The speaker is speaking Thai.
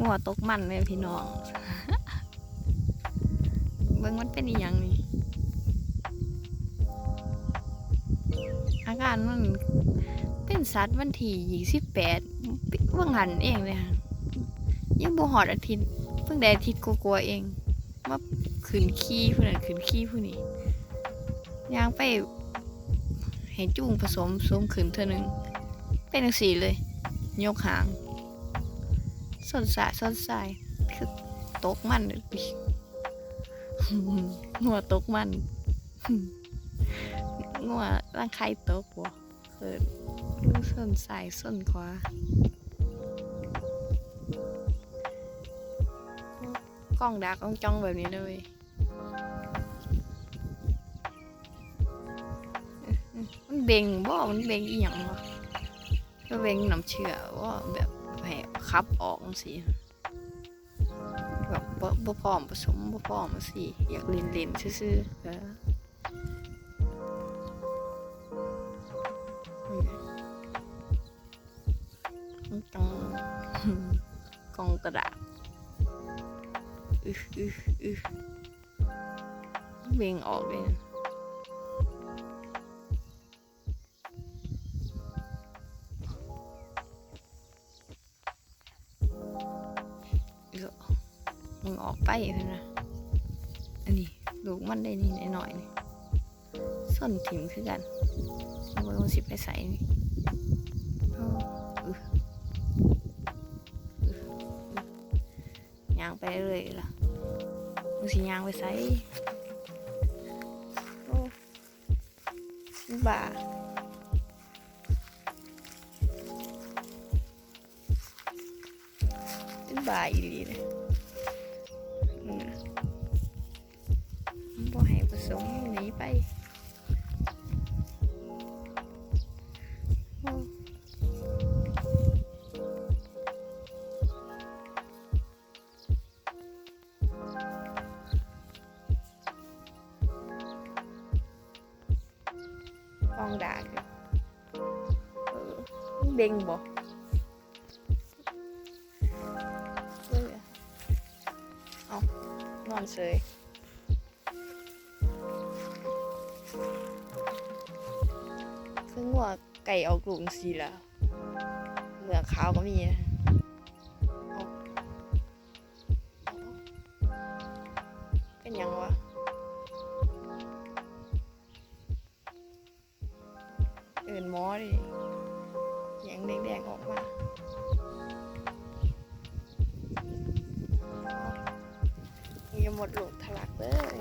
งัวตกมันเลยพี่น้อง เบิ่งมันเป็นอีหยังนี่ อาการมันเป็นสัตว์วันที่ยี่สิบแปดว่างหันเองเลยค่ะยังบ่หอดอาทิตย์ เพิ่งได้อาทิตย์กลัวๆเองมาขืนขี้ผู้นั้นขืนขี้ผู้นี้ย่างไปให้จุ้งผสมสวมขืนเท่านึงเป็นจังสีเลย ยกหาง สนสายสนสายคือตกมันเลยหัวตกมันงัวร่างไข่ตกบ่เกิดดูส้นสายส้นขวากล้องดักกล้องจ้องแบบนี้เลยมันเบ่งบ่มันเบ่งอีหยังวะก็เบ่งน้ำเชื่อว่าแบบ ให้ขับออกสิแบบบ่บ่พร้อมผสมบ่พร้อมสิอยากเล่นเล่นซื่อๆเออกองกองกระดาษอึอึอึเบ่งออกเลย มึงออกไปเพื่อนนะอันนี้ลูกมันได้นี่หน่อยๆนี่ส้นถิ่มคือกันมันก็สิไปใส่นี่ยางไปเรื่อยล่ะมึงสิยางไปไสโอ้บ้าบ้าอีหลีเลย กองดากเออมันเด้งบออเอานอนเฉยคืองัวไก่ออกลูกสีแล้วเหลือขาวก็มีนะเป็นยังวะ เอื่นหมอดิอยงแดงๆออกมานี่ก็หมดลูกทะลักเลย